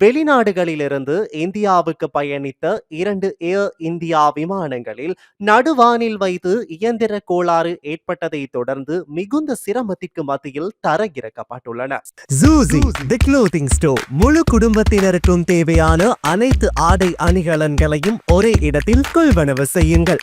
வெளிநாடுகளிலிருந்து இந்தியாவுக்கு பயணித்த இரண்டு ஏர் இந்தியா விமானங்களில் நடுவானில் வைத்து இயந்திர கோளாறு ஏற்பட்டதை தொடர்ந்து மிகுந்த சிரமத்திற்கு மத்தியில் தரையிறக்கப்பட்டுள்ளன. ஜூசி தி க்ளோத்திங் ஸ்டோர் முழு குடும்பத்தினருக்கும் தேவையான அனைத்து ஆடை அணிகலன்களையும் ஒரே இடத்தில் கொள்வனவு செய்யுங்கள்.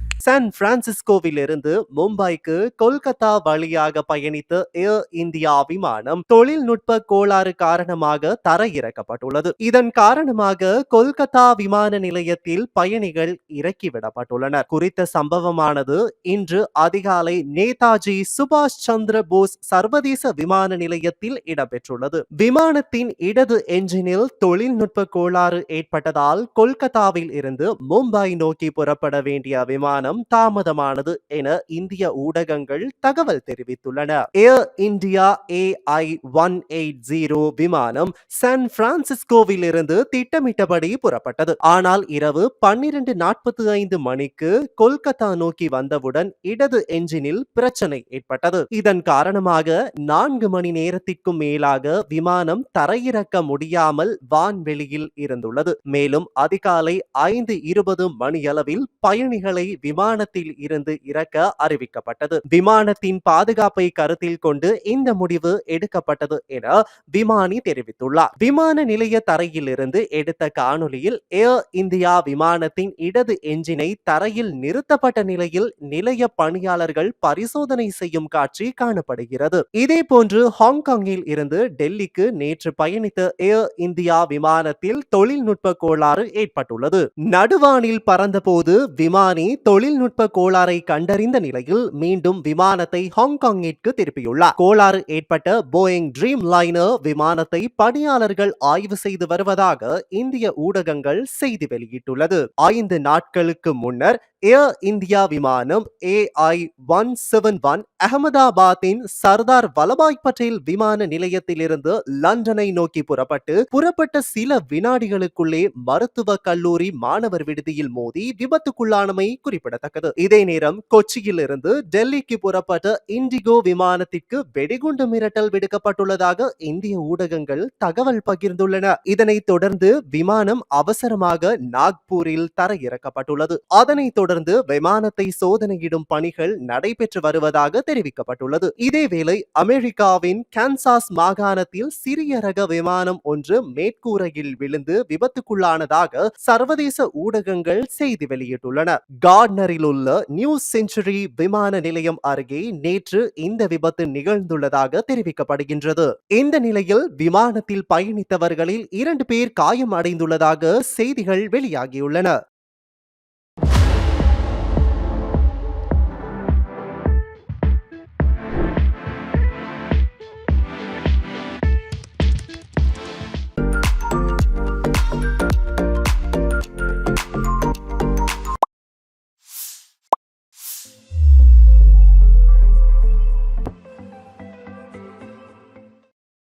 சான் பிரான்சிஸ்கோவிலிருந்து மும்பைக்கு கொல்கத்தா வழியாக பயணித்த ஏர் இந்தியா விமானம் தொழில்நுட்ப கோளாறு காரணமாக தரையிறக்கப்பட்டுள்ளது. இதன் காரணமாக கொல்கத்தா விமான நிலையத்தில் பயணிகள் இறக்கிவிடப்பட்டுள்ளனர். குறித்த சம்பவமானது இன்று அதிகாலை நேதாஜி சுபாஷ் சந்திர போஸ் சர்வதேச விமான நிலையத்தில் இடம்பெற்றுள்ளது. விமானத்தின் இடது என்ஜினில் தொழில்நுட்ப கோளாறு ஏற்பட்டதால் கொல்கத்தாவில் இருந்து மும்பை நோக்கி புறப்பட வேண்டிய விமானம் விமானம் தாமதமானது என இந்திய ஊடகங்கள் தகவல் தெரிவித்துள்ளன. Air India AI one eight zero விமானம் சான் பிரான்சிஸ்கோவில் இருந்து திட்டமிட்டபடி புறப்பட்டது. ஆனால் இரவு பன்னிரண்டு நாற்பத்தி ஐந்து மணிக்கு கொல்கத்தா நோக்கி வந்தவுடன் இடது என்ஜினில் பிரச்சனை ஏற்பட்டது. இதன் காரணமாக நான்கு மணி நேரத்திற்கும் மேலாக விமானம் தரையிறக்க முடியாமல் வான்வெளியில் இருந்துள்ளது. மேலும் அதிகாலை ஐந்து இருபது மணியளவில் பயணிகளை விமான விமானத்தில் இருந்து இறக்க அறிவிக்கப்பட்டது. விமானத்தின் பாதுகாப்பை கருத்தில் கொண்டு இந்த முடிவு எடுக்கப்பட்டது என விமானி தெரிவித்துள்ளார். விமான நிலைய தரையில் இருந்து எடுத்த காணொலியில் ஏர் இந்தியா விமானத்தின் இடது எஞ்சினை தரையில் நிறுத்தப்பட்ட நிலையில் நிலைய பணியாளர்கள் பரிசோதனை செய்யும் காட்சி காணப்படுகிறது. இதே போன்று ஹாங்காங்கில் இருந்து டெல்லிக்கு நேற்று பயணித்த ஏர் இந்தியா விமானத்தில் தொழில்நுட்ப கோளாறு ஏற்பட்டுள்ளது. நடுவானில் பறந்தபோது விமானி தொழில் தொழில்நுட்ப கோளாறை கண்டறிந்த நிலையில் மீண்டும் விமானத்தை ஹாங்காங்கிற்கு திருப்பியுள்ளார். கோளாறு ஏற்பட்ட போயிங் ட்ரீம் லைனர் விமானத்தை பணியாளர்கள் ஆய்வு செய்து வருவதாக இந்திய ஊடகங்கள் செய்தி வெளியிட்டுள்ளது. ஐந்து நாட்களுக்கு முன்னர் ஏர் இந்தியா விமானம் ஏஐ ஒன் செவன் ஒன் அகமதாபாத்தின் சர்தார் வல்லபாய் பட்டேல் விமான நிலையத்திலிருந்து லண்டனை நோக்கி புறப்பட்டு புறப்பட்ட சில வினாடிகளுக்குள்ளே மருத்துவ கல்லூரி மாணவர் விடுதியில் மோதி விபத்துக்குள்ளானமை குறிப்பிடத்தக்கது. குறிப்பிடத்தக்கது. இதே நேரம் கொச்சியில் இருந்து டெல்லிக்கு புறப்பட்ட இண்டிகோ விமானத்திற்கு வெடிகுண்டு மிரட்டல் விடுக்கப்பட்டுள்ளதாக இந்திய ஊடகங்கள் தகவல் பகிர்ந்துள்ளன. இதனைத் தொடர்ந்து விமானம் அவசரமாக நாக்பூரில் தரையிறக்கப்பட்டுள்ளது. அதனைத் தொடர்ந்து விமானத்தை சோதனையிடும் பணிகள் நடைபெற்று வருவதாக தெரிவிக்கப்பட்டுள்ளது. இதேவேளை அமெரிக்காவின் கான்சாஸ் மாகாணத்தில் சிறிய ரக விமானம் ஒன்று மேற்கூரையில் விழுந்து விபத்துக்குள்ளானதாக சர்வதேச ஊடகங்கள் செய்தி வெளியிட்டுள்ளன. கார்ட்னரில் உள்ள நியூ செஞ்சுரி விமான நிலையம் அருகே நேற்று இந்த விபத்து நிகழ்ந்துள்ளதாக தெரிவிக்கப்படுகின்றது. இந்த நிலையில் விமானத்தில் பயணித்தவர்களில் இரண்டு பேர் காயம் அடைந்துள்ளதாக செய்திகள் வெளியாகியுள்ளன.